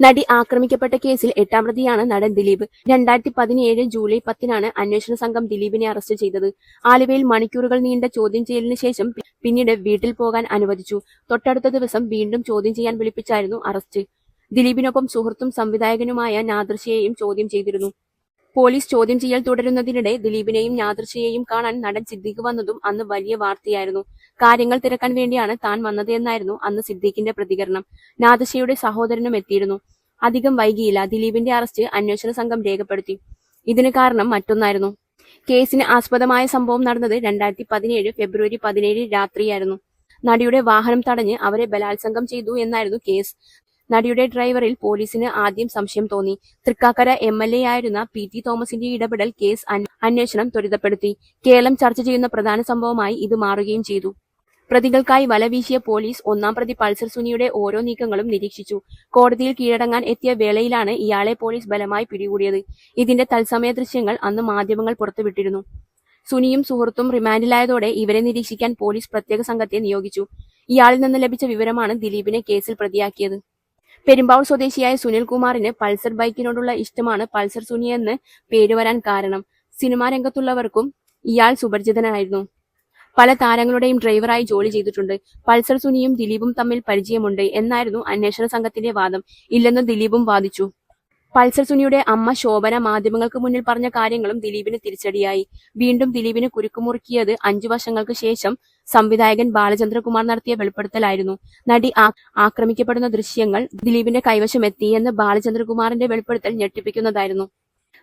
നടി ആക്രമിക്കപ്പെട്ട കേസിൽ എട്ടാം പ്രതിയാണ് നടൻ ദിലീപ്. രണ്ടായിരത്തി പതിനേഴ് ജൂലൈ പത്തിനാണ് അന്വേഷണ സംഘം ദിലീപിനെ അറസ്റ്റ് ചെയ്തത്. ആലുവയിൽ മണിക്കൂറുകൾ നീണ്ട ചോദ്യം ചെയ്യലിന് ശേഷം പിന്നീട് വീട്ടിൽ പോകാൻ അനുവദിച്ചു. തൊട്ടടുത്ത ദിവസം വീണ്ടും ചോദ്യം ചെയ്യാൻ വിളിപ്പിച്ചായിരുന്നു അറസ്റ്റ്. ദിലീപിനൊപ്പം സുഹൃത്തും സംവിധായകനുമായ നാദൃശയെയും ചോദ്യം ചെയ്തിരുന്നു. പോലീസ് ചോദ്യം ചെയ്യൽ തുടരുന്നതിനിടെ ദിലീപിനെയും യാദൃശ്ശിയെയും കാണാൻ നടൻ സിദ്ദീഖ് വന്നതും അന്ന് വലിയ വാർത്തയായിരുന്നു. കാര്യങ്ങൾ തിരക്കാൻ വേണ്ടിയാണ് താൻ വന്നതെന്നായിരുന്നു അന്ന് സിദ്ദീഖിന്റെ പ്രതികരണം. നാദശയുടെ സഹോദരനും എത്തിയിരുന്നു. അധികം വൈകിയില്ല. ദിലീപിന്റെ അറസ്റ്റ് അന്വേഷണ സംഘം രേഖപ്പെടുത്തി. ഇതിന് കാരണം മറ്റൊന്നായിരുന്നു. കേസിന് ആസ്പദമായ സംഭവം നടന്നത് രണ്ടായിരത്തി പതിനേഴ് ഫെബ്രുവരി പതിനേഴ് രാത്രിയായിരുന്നു. നടിയുടെ വാഹനം തടഞ്ഞ് അവരെ ബലാത്സംഗം ചെയ്തു എന്നായിരുന്നു കേസ്. നടിയുടെ ഡ്രൈവറിൽ പോലീസിന് ആദ്യം സംശയം തോന്നി. തൃക്കാക്കര എം എൽ എ ആയിരുന്ന പി ടി തോമസിന്റെ ഇടപെടൽ കേസ് അന്വേഷണം ത്വരിതപ്പെടുത്തി. കേരളം ചർച്ച ചെയ്യുന്ന പ്രധാന സംഭവമായി ഇത് മാറുകയും ചെയ്തു. പ്രതികൾക്കായി വലവീശിയ പോലീസ് ഒന്നാം പ്രതി പൾസർ സുനിയുടെ ഓരോ നീക്കങ്ങളും നിരീക്ഷിച്ചു. കോടതിയിൽ കീഴടങ്ങാൻ എത്തിയ വേളയിലാണ് ഇയാളെ പോലീസ് ബലമായി പിടികൂടിയത്. ഇതിന്റെ തത്സമയ ദൃശ്യങ്ങൾ അന്ന് മാധ്യമങ്ങൾ പുറത്തുവിട്ടിരുന്നു. സുനിയും സുഹൃത്തും റിമാൻഡിലായതോടെ ഇവരെ നിരീക്ഷിക്കാൻ പോലീസ് പ്രത്യേക സംഘത്തെ നിയോഗിച്ചു. ഇയാളിൽ നിന്ന് ലഭിച്ച വിവരമാണ് ദിലീപിനെ കേസിൽ പ്രതിയാക്കിയത്. പെരുമ്പാവൂർ സ്വദേശിയായ സുനിൽ കുമാറിന് പൾസർ ബൈക്കിനോടുള്ള ഇഷ്ടമാണ് പൾസർ സുനി എന്ന് പേര് വരാൻ കാരണം. സിനിമാ രംഗത്തുള്ളവർക്കും ഇയാൾ സുപരിചിതനായിരുന്നു. പല താരങ്ങളുടെയും ഡ്രൈവറായി ജോലി ചെയ്തിട്ടുണ്ട്. പൾസർ സുനിയും ദിലീപും തമ്മിൽ പരിചയമുണ്ട് എന്നായിരുന്നു അന്വേഷണ സംഘത്തിന്റെ വാദം. ഇല്ലെന്ന് ദിലീപും വാദിച്ചു. പൾസർ സുനിയുടെ അമ്മ ശോഭന മാധ്യമങ്ങൾക്ക് മുന്നിൽ പറഞ്ഞ കാര്യങ്ങളും ദിലീപിന് തിരിച്ചടിയായി. വീണ്ടും ദിലീപിന് കുരുക്കുമുറുക്കിയത് അഞ്ചു വർഷങ്ങൾക്ക് ശേഷം സംവിധായകൻ ബാലചന്ദ്രകുമാർ നടത്തിയ വെളിപ്പെടുത്തലായിരുന്നു. നടി ആക്രമിക്കപ്പെടുന്ന ദൃശ്യങ്ങൾ ദിലീപിന്റെ കൈവശമെത്തിയെന്ന് ബാലചന്ദ്രകുമാറിന്റെ വെളിപ്പെടുത്തൽ ഞെട്ടിപ്പിക്കുന്നതായിരുന്നു.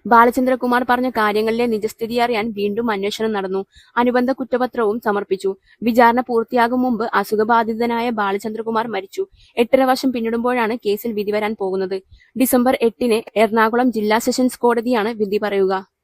ബാലചന്ദ്രകുമാർ പറഞ്ഞ കാര്യങ്ങളിലെ നിജസ്ഥിതി അറിയാൻ വീണ്ടും അന്വേഷണം നടന്നു. അനുബന്ധ കുറ്റപത്രവും സമർപ്പിച്ചു. വിചാരണ പൂർത്തിയാകും മുമ്പ് അസുഖബാധിതനായ ബാലചന്ദ്രകുമാർ മരിച്ചു. എട്ടര വർഷം പിന്നിടുമ്പോഴാണ് കേസിൽ വിധി വരാൻ പോകുന്നത്. ഡിസംബർ എട്ടിന് എറണാകുളം ജില്ലാ സെഷൻസ് കോടതിയാണ് വിധി പറയുക.